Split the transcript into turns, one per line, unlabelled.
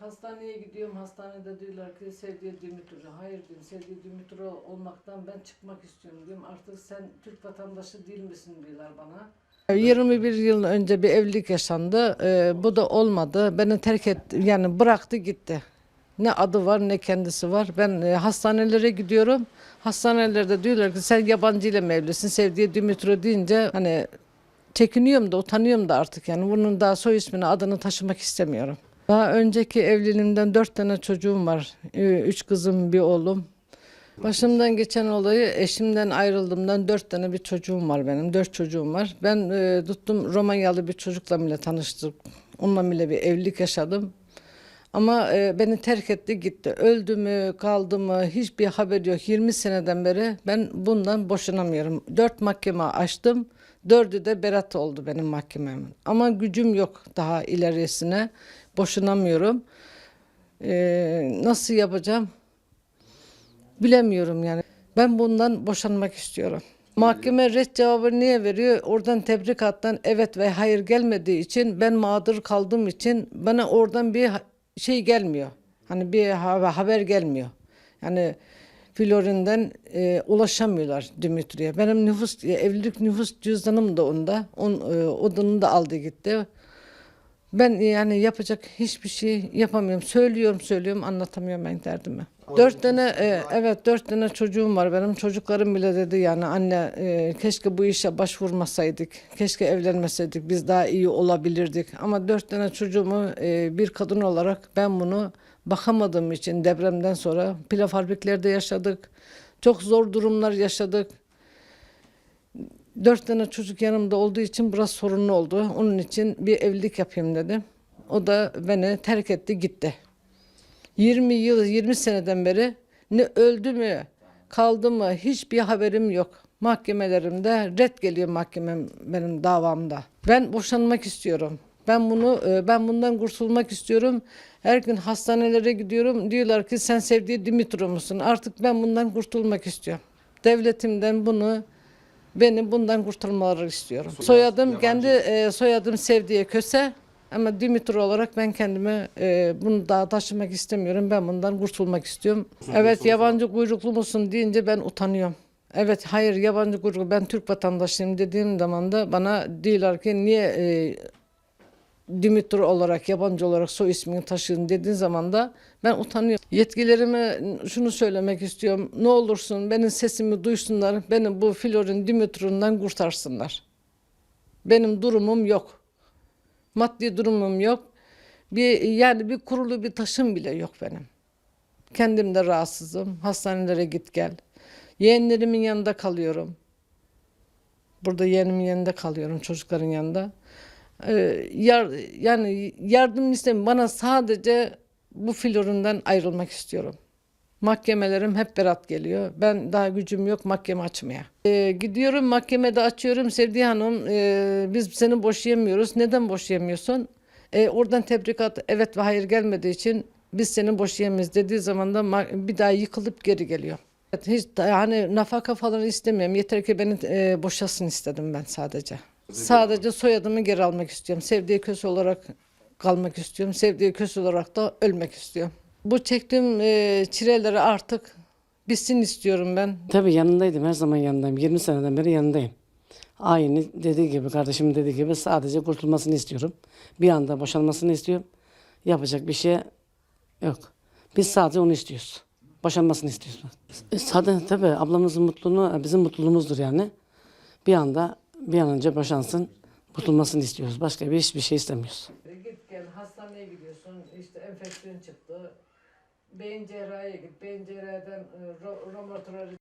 Hastaneye gidiyorum. Hastanede diyorlar ki sevdiği Dimitri. Hayır diyorum. Sevdiği Dimitri olmaktan ben çıkmak istiyorum diyorum. Artık sen Türk vatandaşı değil misin diyorlar bana. 21 yıl önce bir evlilik yaşandı. Ee, bu da olmadı. Beni terk etti. Yani bıraktı gitti. Ne adı var ne kendisi var. Ben e, hastanelere gidiyorum. Hastanelerde diyorlar ki sen yabancı ile mi evlisin? Sevdiği Dimitri deyince hani çekiniyorum da utanıyorum da artık yani bunun daha soy ismini adını taşımak istemiyorum. Daha önceki evliliğimden dört tane çocuğum var. Ee, Üç kızım bir oğlum. Başımdan geçen olayı eşimden ayrıldığımdan dört tane bir çocuğum var benim. Dört çocuğum var. Ben e, tuttum Romanyalı bir çocukla bile tanıştık. Onunla bile bir evlilik yaşadım. Ama e, beni terk etti gitti. Öldü mü kaldı mı hiçbir haber yok. 20 seneden beri ben bundan boşanamıyorum. Dört mahkeme açtım. Dördü de berat oldu benim mahkememin. Ama gücüm yok daha ilerisine. Boşanamıyorum. E, nasıl yapacağım? Bilemiyorum yani. Ben bundan boşanmak istiyorum. Mahkeme red cevabı niye veriyor? Oradan tebrikattan evet ve hayır gelmediği için ben mağdur kaldığım için bana oradan bir şey gelmiyor. Hani bir ha- haber gelmiyor. Yani Florin'den e, ulaşamıyorlar Dimitri'ye. Benim nüfus evlilik nüfus cüzdanım da onda. On, e, odunu da aldı gitti. Ben yani yapacak hiçbir şey yapamıyorum. Söylüyorum söylüyorum anlatamıyorum ben derdimi. Dört tane e, evet dört tane çocuğum var benim. Çocuklarım bile dedi yani anne e, keşke bu işe başvurmasaydık. Keşke evlenmeseydik biz daha iyi olabilirdik. Ama dört tane çocuğumu e, bir kadın olarak ben bunu bakamadığım için depremden sonra pilav fabriklerde yaşadık. Çok zor durumlar yaşadık. Dört tane çocuk yanımda olduğu için biraz sorunlu oldu. Onun için bir evlilik yapayım dedim. O da beni terk etti gitti. 20 yıl, 20 seneden beri ne öldü mü, kaldı mı hiçbir haberim yok. Mahkemelerimde red geliyor mahkemem benim davamda. Ben boşanmak istiyorum. Ben bunu e, ben bundan kurtulmak istiyorum. Her gün hastanelere gidiyorum. Diyorlar ki sen sevdiği Dimitro musun? Artık ben bundan kurtulmak istiyorum. Devletimden bunu beni bundan kurtarmaları istiyorum. Soyadım kendi e, soyadım Sevdiye Köse ama Dimitri olarak ben kendimi e, bunu daha taşımak istemiyorum. Ben bundan kurtulmak istiyorum. Evet yabancı kuyruklu musun deyince ben utanıyorum. Evet hayır yabancı kuyruklu ben Türk vatandaşıyım dediğim zaman da bana diyorlar ki niye e, Dimitri olarak yabancı olarak soy ismini taşıdın dediğin zaman da ben utanıyorum. Yetkilerime şunu söylemek istiyorum. Ne olursun benim sesimi duysunlar. Beni bu Florin Dimitri'nden kurtarsınlar. Benim durumum yok. Maddi durumum yok. Bir yani bir kurulu bir taşım bile yok benim. Kendim de rahatsızım. Hastanelere git gel. Yeğenlerimin yanında kalıyorum. Burada yeğenimin yanında kalıyorum çocukların yanında. Ee, yar, yani yardım istemiyorum. Bana sadece bu florundan ayrılmak istiyorum. Mahkemelerim hep berat geliyor. Ben daha gücüm yok mahkeme açmaya. Ee, gidiyorum mahkemede açıyorum. Sevdiği hanım e, biz seni boşayamıyoruz. Neden boşayamıyorsun? E, oradan tebrikat evet ve hayır gelmediği için biz seni boşayamayız dediği zaman da bir daha yıkılıp geri geliyor. Hiç hani nafaka falan istemiyorum. Yeter ki beni e, boşasın istedim ben sadece. Sadece soyadımı geri almak istiyorum. Sevdiği köse olarak kalmak istiyorum. Sevdiği köse olarak da ölmek istiyorum. Bu çektiğim e, çileleri artık bitsin istiyorum ben.
Tabii yanındaydım. Her zaman yanındayım. 20 seneden beri yanındayım. Aynı dediği gibi, kardeşimin dediği gibi sadece kurtulmasını istiyorum. Bir anda boşanmasını istiyorum. Yapacak bir şey yok. Biz sadece onu istiyoruz. Boşanmasını istiyoruz. E, Zaten tabii ablamızın mutluluğu bizim mutluluğumuzdur yani. Bir anda bir an önce boşansın. Kurtulmasını istiyoruz. Başka bir hiçbir şey istemiyoruz.
Git gel hastaneye gidiyorsun işte enfeksiyon çıktı. Beyin cerrahiye git. Beyin cerrahiden e, ro- romatoloji